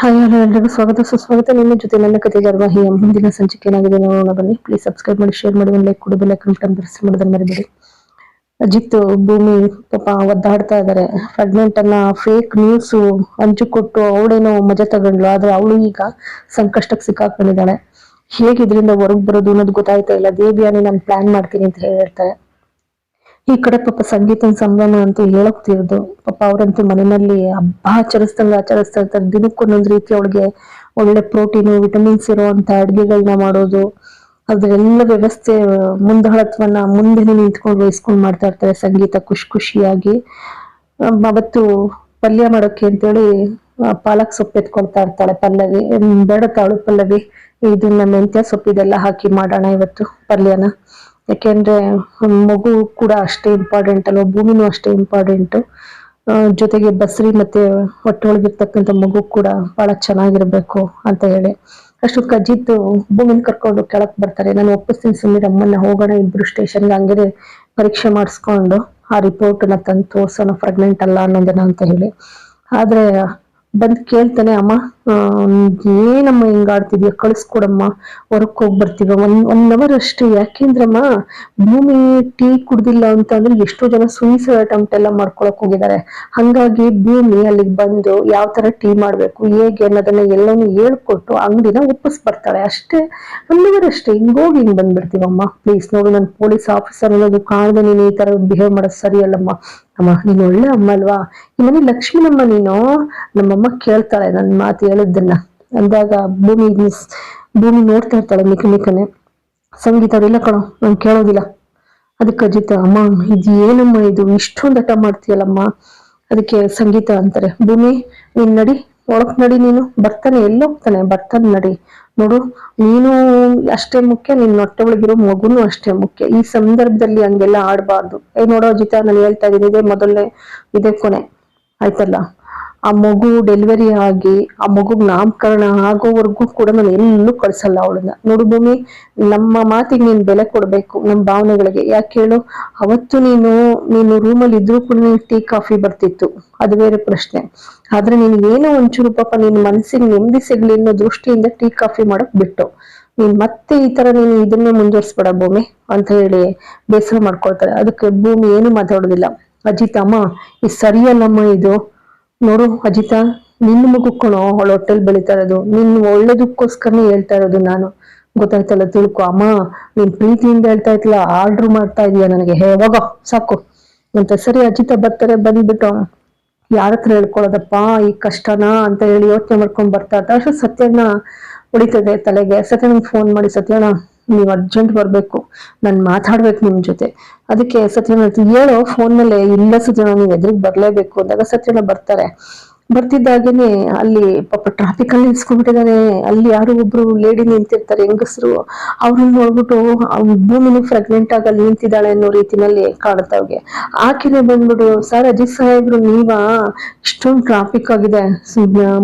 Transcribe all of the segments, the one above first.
Hi ಎಲ್ಲರಿಗೂ ಸ್ವಾಗತ. ಸುಸ್ವಾಗತ ನಿಮ್ಮ ಜೊತೆ ನನ್ನ ಕತೆ ಧಾರಾವಾಹಿಯ ಮುಂದಿನ ಸಂಚಿಕೆ ಏನಾಗಿದೆ ನೋಡೋಣ, ಬನ್ನಿ. ಪ್ಲೀಸ್ ಸಬ್ಸ್ಕ್ರೈಬ್ ಮಾಡಿ ಶೇರ್ ಮಾಡಿ, ಒಂದು ಲೈಕ್ ಕೊಡಿ ಬೆಲ್ಲ ಕಮೆಂಟ್ ಪ್ರೆಸ್ ಮಾಡೋದನ್ನ ಮರಿಬೇಡಿ. ಅಜಿತ್ ಭೂಮಿ ಪಾಪ ಒದ್ದಾಡ್ತಾ ಇದ್ದಾರೆ ಪ್ರೆಗ್ನೆಂಟ್ ಅನ್ನ ಫೇಕ್ ನ್ಯೂಸ್ ಹಂಚು ಕೊಟ್ಟು ಅವಳೇನೋ ಮಜಾ ತಗೊಂಡ್ಲು ಆದ್ರೆ ಅವಳು ಈಗ ಸಂಕಷ್ಟಕ್ಕೆ ಸಿಕ್ಕಾಕೊಂಡಿದ್ದಾಳೆ. ಹೇಗೆ ಇದರಿಂದ ಹೊರಗೆ ಬರೋದು ಅನ್ನೋದು ಗೊತ್ತಾಯ್ತಾ ಇಲ್ಲ. ದೇವಿಯಾನಿ ನಾನು ಪ್ಲಾನ್ ಮಾಡ್ತೀನಿ ಅಂತ ಹೇಳ್ತಾರೆ ಈ ಕಡೆ ಪಾಪ ಸಂಗೀತನ ಸಂಭ್ರಮ ಅಂತೂ ಹೇಳೋಗ್ತಿರೋದು ಪಾಪ ಅವರಂತೂ ಮನೆಯಲ್ಲಿ ಹಬ್ಬ ಆಚರಿಸ್ದಂಗ ಆಚರಿಸ್ತಾ ಇರ್ತಾರೆ. ದಿನಕ್ಕೊಂದೊಂದು ರೀತಿ ಅವಳಿಗೆ ಒಳ್ಳೆ ಪ್ರೋಟೀನು ವಿಟಮಿನ್ಸ್ ಇರುವಂತ ಅಡ್ಗೆಗಳನ್ನ ಮಾಡೋದು. ಅದ್ರೆಲ್ಲ ವ್ಯವಸ್ಥೆ ಮುಂದಾಳತ್ವನ ಮುಂದೆ ನಿಂತ್ಕೊಂಡು ವಹಿಸ್ಕೊಂಡು ಮಾಡ್ತಾ ಇರ್ತಾರೆ ಸಂಗೀತ ಖುಷಿ ಖುಷಿಯಾಗಿ. ಅವತ್ತು ಪಲ್ಯ ಮಾಡೋಕೆ ಅಂತೇಳಿ ಪಾಲಕ್ ಸೊಪ್ಪು ಎತ್ಕೊಳ್ತಾ ಇರ್ತಾಳೆ ಪಲ್ಲವಿ. ಬೇಡ ತಾಳು ಪಲ್ಲವಿ. ಇದನ್ನ ಮೆಂತ್ಯ ಸೊಪ್ಪು ಇದೆಲ್ಲ ಹಾಕಿ ಮಾಡೋಣ ಇವತ್ತು ಪಲ್ಯನ. ಯಾಕೆಂದ್ರೆ ಮಗು ಕೂಡ ಅಷ್ಟೇ ಇಂಪಾರ್ಟೆಂಟ್ ಅಲ್ವಾ? ಭೂಮಿನೂ ಅಷ್ಟೇ ಇಂಪಾರ್ಟೆಂಟ್ ಜೊತೆಗೆ ಬಸ್ರಿ ಮತ್ತೆ ಹೊಟ್ಟೆ ಒಳಗಿರ್ತಕ್ಕಂಥ ಮಗು ಕೂಡ ಬಹಳ ಚೆನ್ನಾಗಿರ್ಬೇಕು ಅಂತ ಹೇಳಿ. ಅಷ್ಟು ಅಜಿತ್ ಭೂಮಿನ ಕರ್ಕೊಂಡು ಕೆಳಕ್ ಬರ್ತಾರೆ. ನಾನು ಒಪ್ಪಿಸ್ತೀನಿ ಸುಮ್ಮನೆ ಅಮ್ಮನ್ನ, ಹೋಗೋಣ ಇಬ್ರು ಸ್ಟೇಷನ್ಗೆ ಹಂಗೆ ಪರೀಕ್ಷೆ ಮಾಡಿಸ್ಕೊಂಡು ಆ ರಿಪೋರ್ಟ್ನ ತಂದು ತೋರ್ಸೋಣ ಪ್ರೆಗ್ನೆಂಟ್ ಅಲ್ಲ ಅನ್ನೋದನ್ನ ಅಂತ ಹೇಳಿ. ಆದ್ರೆ ಬಂದ್ ಕೇಳ್ತಾನೆ, ಅಮ್ಮ ಏನಮ್ಮ ಹಿಂಗಾಡ್ತಿದ್ಯಾ ಕಳಿಸ್ಕೊಡಮ್ಮ ಹೊರಕ್ ಹೋಗಿ ಬರ್ತೀವ? ಒಂದ್ ಒನ್ ಅವರ್ ಅಷ್ಟೇ. ಯಾಕೆಂದ್ರಮ್ಮ, ಭೂಮಿ ಟೀ ಕುಡ್ದಿಲ್ಲ ಅಂತ ಅಂದ್ರೆ ಎಷ್ಟೋ ಜನ ಸೂಯಿಸೈಡ್ ಅಟೆಂಪ್ಟ್ ಎಲ್ಲ ಮಾಡ್ಕೊಳಕ್ ಹೋಗಿದ್ದಾರೆ ಹಂಗಾಗಿ ಭೂಮಿ ಅಲ್ಲಿಗೆ ಬಂದು ಯಾವ ತರ ಟೀ ಮಾಡ್ಬೇಕು, ಹೇಗೆ ಅನ್ನೋದನ್ನ ಎಲ್ಲಾನು ಹೇಳ್ಕೊಟ್ಟು ಅಂಗಡಿನ ಒಪ್ಪಿಸ್ ಬರ್ತಾಳೆ. ಅಷ್ಟೇ ಒನ್ ಅವರ್ ಅಷ್ಟೇ. ಹಿಂಗೋಗಿ ಹಿಂಗ್ ಬಂದ್ಬಿಡ್ತೀವಮ್ಮ. ಪ್ಲೀಸ್ ನೋಡು, ನಾನು ಪೊಲೀಸ್ ಆಫೀಸರ್ ಅನ್ನೋದು ಕಾಣ್ದೆ ನೀನು ಈ ತರ ಬಿಹೇವ್ ಮಾಡೋದು ಸರಿ ಅಲ್ಲಮ್ಮ ಅಮ್ಮ, ನೀನು ಒಳ್ಳೆ ಅಮ್ಮ ಅಲ್ವಾ? ಈ ಮನೆ ಲಕ್ಷ್ಮಿನಮ್ಮ ನೀನು? ನಮ್ಮಮ್ಮ ಕೇಳ್ತಾಳೆ ನನ್ನ ಮಾತು ಹೇಳಿದ್ದನ್ನ ಅಂದಾಗ ಭೂಮಿ ಭೂಮಿ ನೋಡ್ತಾ ಇರ್ತಾಳೆ ಮಿಕ್ಕ ಮಿಕ್ಕನೆ. ಸಂಗೀತ ಇಲ್ಲ ಕಣೋ, ನಾನು ಕೇಳೋದಿಲ್ಲ. ಅದಕ್ಕೆ ಅಜಿತ, ಅಮ್ಮ, ಇದು ಏನಮ್ಮ ಇದು? ಇಷ್ಟೊಂದು ಹಠ ಮಾಡ್ತೀಯಲ್ಲಮ್ಮ? ಅದಕ್ಕೆ ಸಂಗೀತ ಅಂತಾರೆ, ಭೂಮಿ, ನೀನ್ ನಡಿ ಒಳಕ್ ನಡಿ ನೀನು. ಬರ್ತಾನೆ, ಎಲ್ಲೋಗ್ತಾನೆ, ಬರ್ತಾನೆ ನಡಿ. ನೋಡು, ನೀನು ಅಷ್ಟೇ ಮುಖ್ಯ, ನಿನ್ನ ಹೊಟ್ಟೆ ಒಳಗಿರೋ ಮಗುನು ಅಷ್ಟೇ ಮುಖ್ಯ. ಈ ಸಂದರ್ಭದಲ್ಲಿ ಹಂಗೆಲ್ಲ ಆಡ್ಬಾರ್ದು. ಏ, ನೋಡೋ ಜಿತ ನಾನು ಹೇಳ್ತಾ ಇದೀನಿ ಇದೇ ಮೊದಲನೇ, ಇದೇ ಕೊನೆ. ಆಯ್ತಲ್ಲ? ಆ ಮಗು ಡೆಲಿವರಿ ಆಗಿ, ಆ ಮಗುಗ್ ನಾಮಕರಣ ಆಗೋವರೆಗೂ ಕೂಡ ನಾನು ಎಲ್ಲೂ ಕಳ್ಸಲ್ಲ ಅವಳನ್ನ. ನೋಡು ಭೂಮಿ, ನಮ್ಮ ಮಾತಿಗೆ ನೀನ್ ಬೆಲೆ ಕೊಡ್ಬೇಕು, ನಮ್ಮ ಭಾವನೆಗಳಿಗೆ. ಯಾಕೆ ಹೇಳು? ಅವತ್ತು ನೀನು ನೀನು ರೂಮಲ್ಲಿ ಇದ್ರೂ ಕೂಡ ನೀನ್ ಟೀ ಕಾಫಿ ಬರ್ತಿತ್ತು. ಅದು ಬೇರೆ ಪ್ರಶ್ನೆ. ಆದ್ರೆ ನೀನ್ ಏನೋ ಒಂಚೂರು ಪಾಪ ನಿನ್ ಮನಸ್ಸಿಗೆ ನೆಮ್ಮದಿ ಸಿಗ್ಲಿ ಅನ್ನೋ ದೃಷ್ಟಿಯಿಂದ ಟೀ ಕಾಫಿ ಮಾಡಕ್ ಬಿಟ್ಟು. ನೀನ್ ಮತ್ತೆ ಈ ತರ ನೀನು ಇದನ್ನೇ ಮುಂದುವರ್ಸ್ಬೇಡ ಭೂಮಿ ಅಂತ ಹೇಳಿ ಬೇಸರ ಮಾಡ್ಕೊಳ್ತಾರೆ. ಅದಕ್ಕೆ ಭೂಮಿ ಏನು ಮಾತಾಡೋದಿಲ್ಲ. ಅಜಿತ್, ಅಮ್ಮ ಇದು ಸರಿಯಲ್ಲಮ್ಮ ಇದು? ನೋಡು ಅಜಿತ, ನಿನ್ನ ಮಗು ಕಣೋ, ಅವಳ ಹೊಟ್ಟೆಲ್ ಬೆಳಿತಾ ಇರೋದು. ನಿನ್ ಒಳ್ಳೇದಕ್ಕೋಸ್ಕರನೇ ಹೇಳ್ತಾ ಇರೋದು ನಾನು. ಗೊತ್ತಾಯ್ತಲ್ಲ ತಿಳ್ಕೊ. ಅಮ್ಮ, ನೀನ್ ಪ್ರೀತಿಯಿಂದ ಹೇಳ್ತಾ ಇತ್ತಲ್ಲ ಆರ್ಡ್ರ್ ಮಾಡ್ತಾ ಇದೀಯ ನನಗೆ. ಹೇ, ಹೋಗೋ, ಸಾಕು. ಅಂತ ಸರಿ ಅಜಿತ ಬರ್ತಾರೆ, ಬಂದ್ಬಿಟ್ಟು, ಯಾರ ಹತ್ರ ಹೇಳ್ಕೊಳ್ಳೋದಪ್ಪ, ಈ ಕಷ್ಟನಾ ಅಂತ ಹೇಳಿ ಯೋಚನೆ ಮಾಡ್ಕೊಂಡ್ ಬರ್ತಾ ಇದ್ದ. ಸತ್ಯನ ಹೊಡಿತದೆ ತಲೆಗೆ. ಸತ್ಯನಿಗೆ ಫೋನ್ ಮಾಡಿ ಸತ್ಯನ ನೀವು ಅರ್ಜೆಂಟ್ ಬರ್ಬೇಕು. ನಾನು ಮಾತಾಡ್ಬೇಕು ನಿಮ್ ಜೊತೆ. ಅದಕ್ಕೆ ಸತ್ಯನ ಹೇಳೋ ಫೋನ್ ಮೇಲೆ ಇಲ್ಲ ಸತ್ಯನ ನೀವು ಎದುರಿಗೆ ಬರ್ಲೇಬೇಕು. ಅಂದಾಗ ಸತ್ಯನ ಬರ್ತಾರೆ. ಬರ್ತಿದ್ದಾಗೇನೆ ಅಲ್ಲಿ ಪಾಪ ಟ್ರಾಫಿಕ್ ಅಲ್ಲಿ ನಿಲ್ಸ್ಕೊಂಡ್ಬಿಟ್ಟಿದ್ದಾನೆ ಅಲ್ಲಿ ಯಾರು ಒಬ್ರು ಲೇಡಿ ನಿಂತಿರ್ತಾರೆ, ಹೆಂಗಸರು. ಅವ್ರನ್ನ ನೋಡ್ಬಿಟ್ಟು ಭೂಮಿನೂ ಪ್ರೆಗ್ನೆಂಟ್ ಆಗಿ ಅಲ್ಲಿ ನಿಂತಿದ್ದಾಳೆ ಅನ್ನೋ ರೀತಿನಲ್ಲಿ ಕಾಣುತ್ತೆ ಅವ್ಗೆ. ಆಕೆನೆ ಬಂದ್ಬಿಟ್ಟು ಸರ್, ಅಜಿತ್ ಸಾಹೇಬ್ರು, ನೀವಾ? ಇಷ್ಟೊಂದು ಟ್ರಾಫಿಕ್ ಆಗಿದೆ.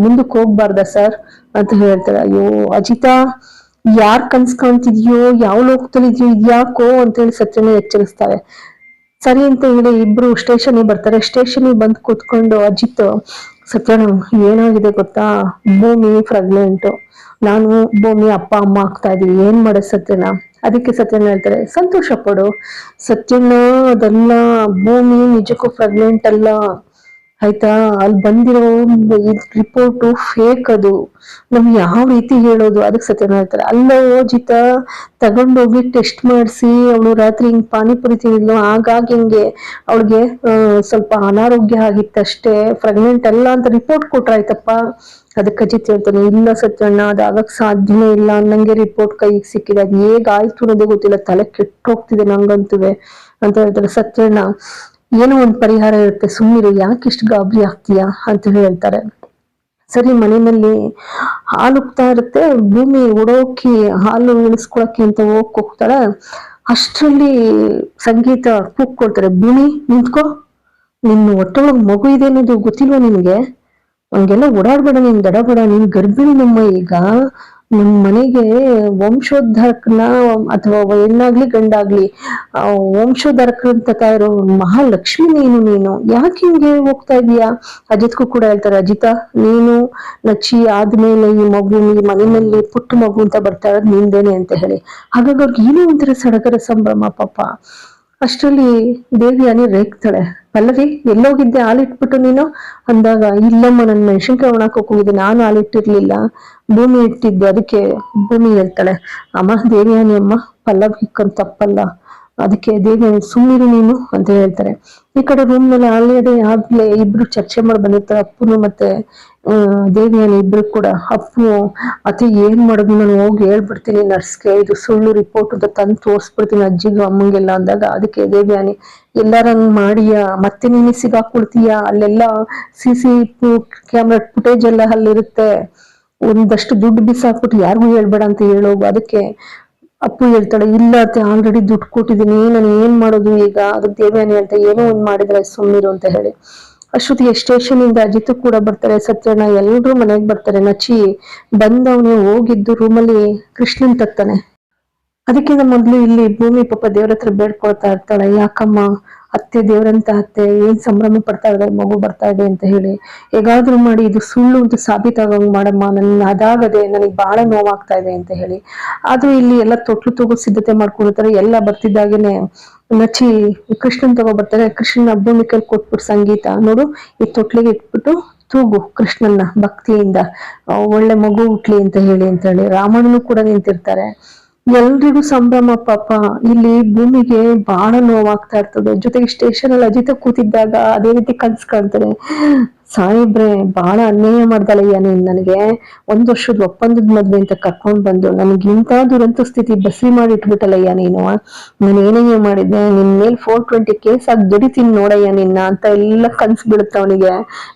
ಮುಂದಕ್ಕೆ ಹೋಗ್ಬಾರ್ದ, ಸರ್? ಅಂತ ಹೇಳ್ತಾರೆ. ಅಯ್ಯೋ, ಅಜಿತಾ ಯಾರ್ ಕನ್ಸ್ ಕಾಣ್ತಿದ್ಯೋ ಯಾವ ಲೋಕದಲ್ಲಿ ಇದೆಯೋ ಇದ್ಯಾಕೋ ಅಂತೇಳಿ ಸತ್ಯನ ಎಚ್ಚರಿಸ್ತಾರೆ. ಸರಿ ಅಂತ ಹೇಳಿ ಇಬ್ರು ಸ್ಟೇಷನ್ ಬರ್ತಾರೆ. ಸ್ಟೇಷನ್ ಬಂದು ಕೂತ್ಕೊಂಡು ಅಜಿತ್ ಸತ್ಯನ ಏನಾಗಿದೆ ಗೊತ್ತಾ? ಭೂಮಿ ಪ್ರೆಗ್ನೆಂಟ್ ನಾನು ಭೂಮಿ ಅಪ್ಪ, ಅಮ್ಮ ಆಗ್ತಾ ಇದೀವಿ. ಏನ್ ಮಾಡ ಸತ್ಯನ ಅದಕ್ಕೆ ಸತ್ಯನ ಹೇಳ್ತಾರೆ, ಸಂತೋಷ ಪಡು. ಸತ್ಯನ ಅದೆಲ್ಲ ಭೂಮಿ ನಿಜಕ್ಕೂ ಪ್ರೆಗ್ನೆಂಟ್ ಅಲ್ಲ. ಆಯ್ತಾ? ಅಲ್ಲಿ ಬಂದಿರೋ ರಿಪೋರ್ಟ್ ಫೇಕ್ ಅದು. ನಮ್ಗೆ ಯಾವ ರೀತಿ ಹೇಳೋದು? ಅದಕ್ಕೆ ಸತ್ಯನ ಹೇಳ್ತಾರೆ, ಅಲ್ಲ ಓಜಿತ ತಗೊಂಡೋಗಿ ಟೆಸ್ಟ್ ಮಾಡಿಸಿ, ಅವಳು ರಾತ್ರಿ ಹಿಂಗ್ ಪಾನಿಪುರಿ ತಿಂದ್ಲು ಹಾಗಾಗಿ ಹಿಂಗೆ ಅವಳಿಗೆ ಸ್ವಲ್ಪ ಅನಾರೋಗ್ಯ ಆಗಿತ್ತಷ್ಟೇ ಪ್ರೆಗ್ನೆಂಟ್ ಅಲ್ಲ ಅಂತ ರಿಪೋರ್ಟ್ ಕೊಟ್ರಾಯ್ತಪ್ಪ. ಅದಕ್ಕೆ ಅಜಿತ್ ಹೇಳ್ತಾನೆ, ಇಲ್ಲ ಸತ್ಯಣ್ಣ ಅದಾಗಕ್ ಸಾಧ್ಯನೇ ಇಲ್ಲ, ಅನ್ನಂಗೆ ರಿಪೋರ್ಟ್ ಕೈಗೆ ಸಿಕ್ಕಿದೆ. ಅದು ಹೇಗಾಯ್ತು ಅನ್ನೋದೇ ಗೊತ್ತಿಲ್ಲ, ತಲೆ ಕೆಟ್ಟೋಗ್ತಿದೆ ನಂಗಂತೂ. ಅಂತ ಹೇಳ್ತಾರೆ, ಸತ್ಯಣ್ಣ ಏನೋ ಒಂದು ಪರಿಹಾರ ಇರುತ್ತೆ. ಸುಮ್ಮನಿರು ಯಾಕೆ ಇಷ್ಟು ಗಾಬರಿ ಆಗ್ತೀಯಾ ಅಂತ ಹೇಳ್ತಾರೆ. ಸರಿ, ಮನೆಯಲ್ಲಿ ಹಾಲು ಉಗ್ತಾ ಇರುತ್ತೆ. ಭೂಮಿ ಉಡೋಕೆ ಹಾಲು ಇಳಿಸ್ಕೊಳಕ್ಕೆ ಅಂತ ಹೋಗ್ ಹೋಗ್ತಾಳೆ ಅಷ್ಟರಲ್ಲಿ ಸಂಗೀತ ಕೂಗ್ಕೊಳ್ತಾರೆ ಭೂಮಿ, ನಿಂತ್ಕೋ. ನಿನ್ನ ಒಟ್ಟೊಳಗೆ ಮಗು ಇದೆ ಅನ್ನೋದು ಗೊತ್ತಿಲ್ವಾ ನಿನ್ಗೆ? ಹಂಗೆಲ್ಲ ಓಡಾಡ್ಬೇಡ, ನೀನ್ ದಡಬೇಡ ನೀನ್ ಗರ್ಭಿಣಿ ನಮ್ಮ ಈಗ. ನಮ್ಮ ಮನೆಗೆ ವಂಶೋದ್ಧರ್ಕನ ಅಥವಾ ಹೆಣ್ಣಾಗ್ಲಿ ಗಂಡಾಗ್ಲಿ, ಆ ವಂಶೋದ್ಧಾರಕರಂತ ಇರೋ ಮಹಾಲಕ್ಷ್ಮಿ ನೀನು ನೀನು. ಯಾಕೆ ಹಿಂಗೆ ಹೋಗ್ತಾ ಇದೀಯಾ ಅಜಿತ್ಗೂ ಕೂಡ ಹೇಳ್ತಾರೆ, ಅಜಿತ, ನೀನು ನಚ್ಚಿ ಆದ್ಮೇಲೆ ಈ ಮಗು ಈ ಮನೆಯಲ್ಲಿ ಪುಟ್ಟ ಮಗು ಅಂತ ಬರ್ತಾ ಇರೋದು ನಿಂದೇನೆ ಅಂತ ಹೇಳಿ. ಹಾಗಾಗಿ ಅವ್ರಿಗೆ ಏನೋ ಒಂಥರ ಸಡಗರ ಸಂಭ್ರಮ ಪಾಪ. ಅಷ್ಟರಲ್ಲಿ ದೇವಿ ಅನಿ ರೇಗ್ತಾಳೆ. ಪಲ್ಲವಿ, ಎಲ್ಲೋಗಿದ್ದೆ ಹಾಲಿಟ್ಬಿಟ್ಟು ನೀನು? ಅಂದಾಗ, ಇಲ್ಲಮ್ಮ ನನ್ ಮೆಣಸಿನ್ಕಾಯಿ ಒಣಕ್ ಹೋಗಿದ್ದೆ ನಾನು ಹಾಲಿಟ್ಟಿರ್ಲಿಲ್ಲ. ಭೂಮಿ ಇಟ್ಟಿದ್ದೆ, ಅದಕ್ಕೆ ಭೂಮಿ ಹೇಳ್ತಾಳೆ. ಅಮ್ಮ, ದೇವಿಯಾನಿ ಅಮ್ಮ, ಪಲ್ಲವಿ ತಪ್ಪಲ್ಲ ಅದಕ್ಕೆ ದೇವಿ ಸುಮ್ಮಿರು ನೀನು ಅಂತ ಹೇಳ್ತಾರೆ. ಈ ಕಡೆ ರೂಮ್ನಲ್ಲಿ ಆಲ್ರೆಡಿ ಆಗ್ಲೇ ಇಬ್ರು ಚರ್ಚೆ ಮಾಡಿ ಬಂದಿರ್ತಾರೆ. ಅಪ್ಪನು ಮತ್ತೆ ದೇವಿಯನ್ನು ಇಬ್ರು ಕೂಡ. ಅಪ್ಪು ಅತಿ ಏನ್ ಮಾಡೋದು ನಾನು ಹೋಗಿ ಹೇಳ್ಬಿಡ್ತೀನಿ ನರ್ಸ್ಗೆ. ಇದು ಸುಳ್ಳು ರಿಪೋರ್ಟ್ ಅಂತ ತಂದು ತೋರಿಸ್ಬಿಡ್ತೀನಿ ಅಜ್ಜಿಗೂ ಅಮ್ಮಂಗೆಲ್ಲ ಅಂದಾಗ ಅದಕ್ಕೆ ದೇವಿಯಾನಿ ಎಲ್ಲಾರಂಗ್ ಮಾಡಿಯ? ಮತ್ತೆ ನೀನು ಸಿಗಾಕೊಳ್ತೀಯ? ಅಲ್ಲೆಲ್ಲ ಸಿ ಸಿ ಕ್ಯಾಮ್ರಾ ಫುಟೇಜ್ ಎಲ್ಲ ಅಲ್ಲಿರುತ್ತೆ. ಒಂದಷ್ಟು ದುಡ್ಡು ಬಿಸಾಕ್ಬಿಟ್ಟು ಯಾರಿಗೂ ಹೇಳ್ಬೇಡ ಅಂತ ಹೇಳೋಗು. ಅದಕ್ಕೆ ಅಪ್ಪು ಹೇಳ್ತಾಳೆ, ಇಲ್ಲ ಅತ್ತೆ ಆಲ್ರೆಡಿ ದುಡ್ಡು ಕೊಟ್ಟಿದ್ದೀನಿ, ನಾನು ಏನ್ ಮಾಡೋದು ಈಗ? ಅದಕ್ಕೆ ದೇವ್ಯಾನಿ ಅಂತ ಏನೋ ಒಂದ್ ಮಾಡಿದ್ರೆ ಸುಮ್ಮನಿರು ಅಂತ ಹೇಳಿ. ಅಷ್ಟೊತ್ತಿಗೆ ಸ್ಟೇಷನ್ ಇಂದ ಅಜಿತ್ ಕೂಡ ಬರ್ತಾರೆ, ಸತ್ಯಣ್ಣ ಎಲ್ಲರೂ ಮನೆಗೆ ಬರ್ತಾರೆ, ನಚಿ. ಬಂದವನು ಹೋಗಿದ್ದು ರೂಮಲ್ಲಿ ಕೃಷ್ಣನ್ ತತ್ತಾನೆ ಅದಕ್ಕಿಂತ ಮೊದ್ಲು ಇಲ್ಲಿ ಭೂಮಿ ಪಾಪ ದೇವ್ರ ಹತ್ರ ಬೇಡ್ಕೊಳ್ತಾ ಇರ್ತಾಳೆ, ಯಾಕಮ್ಮ? ಅತ್ತೆ ದೇವರಂತ ಅತ್ತೆ, ಏನ್ ಸಂಭ್ರಮ ಪಡ್ತಾ ಇದ್ದಾರೆ ಮಗು ಬರ್ತಾ ಇದೆ ಅಂತ ಹೇಳಿ ಹೇಗಾದ್ರೂ ಮಾಡಿ ಇದು ಸುಳ್ಳು ಅಂತ ಸಾಬೀತಾಗಂಗ್ ಮಾಡಮ್ಮ ನನ್ನ ಅದಾಗದೆ ನನಗೆ ಬಹಳ ನೋವಾಗ್ತಾ ಇದೆ ಅಂತ ಹೇಳಿ. ಆದ್ರೂ ಇಲ್ಲಿ ಎಲ್ಲ ತೊಟ್ಲು ತಗೋ ಸಿದ್ಧತೆ ಮಾಡ್ಕೊಂಡಿರ್ತಾರೆ, ಎಲ್ಲ ಬರ್ತಿದ್ದಾಗೇನೆ ನಚ್ಚಿ ಕೃಷ್ಣನ್ ತಗೋ ಬರ್ತಾರೆ, ಕೃಷ್ಣನ ಕೈಲಿ ಕೊಟ್ಬಿಟ್ಟು ಸಂಗೀತ. ನೋಡು, ಈ ತೊಟ್ಲಿಗೆ ಇಟ್ಬಿಟ್ಟು ತೂಗು ಕೃಷ್ಣನ್ನ ಭಕ್ತಿಯಿಂದ, ಒಳ್ಳೆ ಮಗು ಹುಟ್ಲಿ ಅಂತ ಹೇಳಿ ಅಂತ ಹೇಳಿ ರಾಮಣ್ಣನು ಕೂಡ ನಿಂತಿರ್ತಾರೆ. ಎಲ್ರಿಗೂ ಸಂಭ್ರಮ ಪಾಪ. ಇಲ್ಲಿ ಭೂಮಿಗೆ ಬಹಳ ನೋವಾಗ್ತಾ ಇರ್ತದೆ. ಜೊತೆಗೆ ಸ್ಟೇಷನ್ ಅಲ್ಲಿ ಅಜಿತ ಕೂತಿದ್ದಾಗ ಅದೇ ರೀತಿ ಕನ್ಸ್ ಸಾಯಿಬ್ರೆ ಬಹಳ ಅನ್ಯಾಯ ಮಾಡ್ದಲಯ್ಯ ನೀನ್ ನನಗೆ. ಒಂದ್ ವರ್ಷದ ಒಪ್ಪಂದದ ಮದ್ವೆ ಅಂತ ಕರ್ಕೊಂಡ್ ಬಂದು ನನ್ಗೆ ಇಂಥ ದುರಂತ ಸ್ಥಿತಿ ಬಸಿ ಮಾಡಿ ಇಟ್ಬಿಟ್ಟಲಯ್ಯ ನೀನು. ನಾನು ಏನಯ್ಯ ಮಾಡಿದ್ದೆ, ನಿನ್ ಮೇಲೆ ಫೋರ್ ಟ್ವೆಂಟಿ ಕೇಸ್ ಆಗಿ ದುಡಿತೀನಿ ನೋಡಯ್ಯ ನಿನ್ನ ಅಂತ ಎಲ್ಲ ಕನ್ಸ್ ಬಿಡುತ್ತ ಅವನಿಗೆ.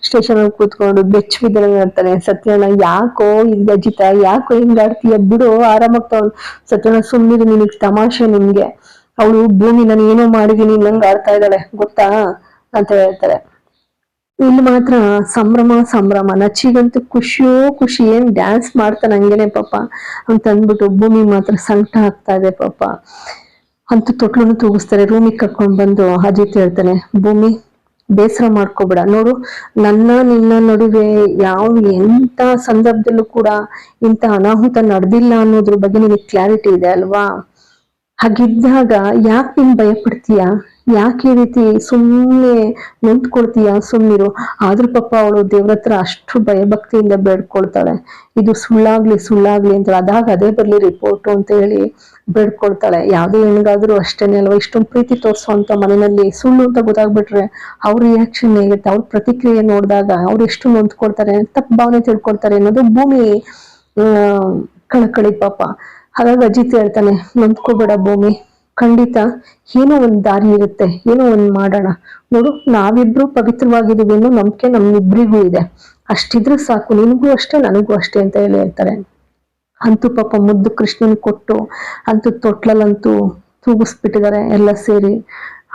ಸ್ಟೇಷನ್ ಅಲ್ಲಿ ಕೂತ್ಕೊಂಡು ಬೆಚ್ಚ ಬಿದ್ದಂಗೆ ಹೇಳ್ತಾನೆ ಸತ್ಯಣ್ಣ, ಯಾಕೋ ಈಗ ಅಜಿತ, ಯಾಕೋ ಹಿಂಗಾಡ್ತೀಯ ಬಿಡು ಆರಾಮಾಗ್ತಾವ್ ಸತ್ಯಣ್ಣ ಸುಮ್ಮನಿರು ನಿನಗ್ ತಮಾಷೆ ನಿಮ್ಗೆ ಅವಳು, ಭೂಮಿ, ನಾನು ಏನೋ ಮಾಡಿದೀನಿ, ನಂಗೆ ಆಡ್ತಾ ಇದ್ದಾಳೆ, ಗೊತ್ತಾ? ಅಂತ ಹೇಳ್ತಾರೆ. ಇಲ್ಲಿ ಮಾತ್ರ ಸಂಭ್ರಮ ಸಂಭ್ರಮ. ನಚ್ಚಿಗಂತೂ ಖುಷಿಯೋ ಖುಷಿ ಏನ್ ಡ್ಯಾನ್ಸ್ ಮಾಡ್ತಾನೆ ಹಂಗೇನೆ ಪಾಪ. ಅಂತ ಅಂದ್ಬಿಟ್ಟು ಭೂಮಿ ಮಾತ್ರ ಸಂಕಟ ಆಗ್ತಾ ಇದೆ ಪಾಪ. ಅಂತೂ ತೊಟ್ಲನ್ನು ತೂಗಿಸ್ತಾರೆ. ರೂಮಿಗೆ ಕರ್ಕೊಂಡ್ ಬಂದು ಅಜಿತ್ ಹೇಳ್ತಾನೆ, ಭೂಮಿ, ಬೇಸರ ಮಾಡ್ಕೋಬೇಡ. ನೋಡು, ನನ್ನ, ನಿನ್ನ ನಡುವೆ ಯಾವ ಎಂತ ಸಂದರ್ಭದಲ್ಲೂ ಕೂಡ ಇಂತ ಅನಾಹುತ ನಡೆದಿಲ್ಲ ಅನ್ನೋದ್ರ ಬಗ್ಗೆ ನಿನಗೆ ಕ್ಲಾರಿಟಿ ಇದೆ ಅಲ್ವಾ? ಹಾಗಿದ್ದಾಗ ಯಾಕೆ ನೀನ್ ಭಯ ಪಡ್ತೀಯ ಯಾಕೆ ಈ ರೀತಿ ಸುಮ್ಮನೆ ನಿಂತ್ಕೊಳ್ತೀಯ ಸುಮ್ಮನಿರು ಆದ್ರೂ ಪಾಪ ಅವಳು ದೇವ್ರ ಹತ್ರ ಅಷ್ಟು ಭಯಭಕ್ತಿಯಿಂದ ಬೇಡ್ಕೊಳ್ತಾಳೆ. ಇದು ಸುಳ್ಳಾಗ್ಲಿ ಸುಳ್ಳಾಗ್ಲಿ ಅಂತ ಅದಾಗ ಅದೇ ಬರ್ಲಿ ರಿಪೋರ್ಟ್ ಅಂತ ಹೇಳಿ ಬೇಡ್ಕೊಳ್ತಾಳೆ. ಯಾವ್ದೇ ಹೆಣ್ಗಾದ್ರೂ ಅಷ್ಟೇನೆ ಅಲ್ವಾ? ಇಷ್ಟೊಂದು ಪ್ರೀತಿ ತೋರಿಸುವಂತ ಮನೆಯಲ್ಲಿ ಸುಳ್ಳು ಅಂತ ಗೊತ್ತಾಗ್ಬಿಟ್ರೆ ಅವ್ರ ರಿಯಾಕ್ಷನ್ ಹೇಗಿರುತ್ತೆ ಅವ್ರ ಪ್ರತಿಕ್ರಿಯೆ ನೋಡಿದಾಗ ಅವ್ರು ಎಷ್ಟು ನೊಂದ್ಕೊಳ್ತಾರೆ, ತಪ್ಪು ಭಾವನೆ ತಿಳ್ಕೊಳ್ತಾರೆ ಅನ್ನೋದು ಭೂಮಿ ಕಳಕಳಿ ಪಾಪ. ಹಾಗಾಗಿ ಅಜಿತ್ ಹೇಳ್ತಾನೆ, ನೊಂದ್ಕೋಬೇಡ ಭೂಮಿ. ಖಂಡಿತ, ಏನೋ ಒಂದ್ ದಾರಿ ಇರುತ್ತೆ, ಏನೋ ಒಂದ್ ಮಾಡೋಣ. ನೋಡು, ನಾವಿಬ್ರು ಪವಿತ್ರವಾಗಿದ್ದೀವಿ ಅನ್ನೋ ನಂಬಿಕೆ ನಮ್ಮಿಬ್ರಿಗೂ ಇದೆ. ಅಷ್ಟಿದ್ರೆ ಸಾಕು, ನಿನಗೂ ಅಷ್ಟೇ, ನನಗೂ ಅಷ್ಟೇ ಅಂತ ಹೇಳಿ ಹೇಳ್ತಾರೆ. ಅಂತೂ ಪಾಪ ಮುದ್ದು ಕೃಷ್ಣನ್ ಕೊಟ್ಟು, ಅಂತೂ ತೊಟ್ಲಲ್ಲಂತೂ ತೂಗಿಸ್ಬಿಟ್ಟಿದ್ದಾರೆ ಎಲ್ಲ ಸೇರಿ.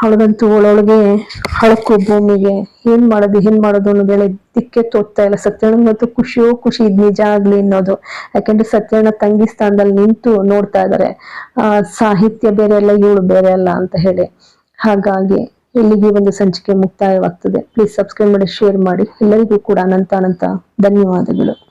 ಅವಳಗಂತೂ ಒಳೊಳಗೆ ಹಳಕು ಭೂಮಿಗೆ. ಏನ್ ಮಾಡೋದು ಏನ್ ಮಾಡೋದು ಅನ್ನೋದು ಹೇಳಿ ದಿಕ್ಕೆ ತೋರ್ತಾ ಇಲ್ಲ. ಸತ್ಯಣ್ಣ ಮತ್ತು ಖುಷಿಯೋ ಖುಷಿ ಇದ್ ನಿಜ ಆಗ್ಲಿ ಅನ್ನೋದು. ಯಾಕಂದ್ರೆ ಸತ್ಯಣ್ಣ ತಂಗಿ ಸ್ಥಾನದಲ್ಲಿ ನಿಂತು ನೋಡ್ತಾ ಇದಾರೆ. ಆ, ಸಾಹಿತ್ಯ ಬೇರೆ ಅಲ್ಲ, ಇವಳು ಬೇರೆ ಅಲ್ಲ ಅಂತ ಹೇಳಿ. ಹಾಗಾಗಿ ಇಲ್ಲಿಗೆ ಒಂದು ಸಂಚಿಕೆ ಮುಕ್ತಾಯವಾಗ್ತದೆ. ಪ್ಲೀಸ್ ಸಬ್ಸ್ಕ್ರೈಬ್ ಮಾಡಿ ಶೇರ್ ಮಾಡಿ. ಎಲ್ಲರಿಗೂ ಕೂಡ ಅನಂತ ಅನಂತ ಧನ್ಯವಾದಗಳು.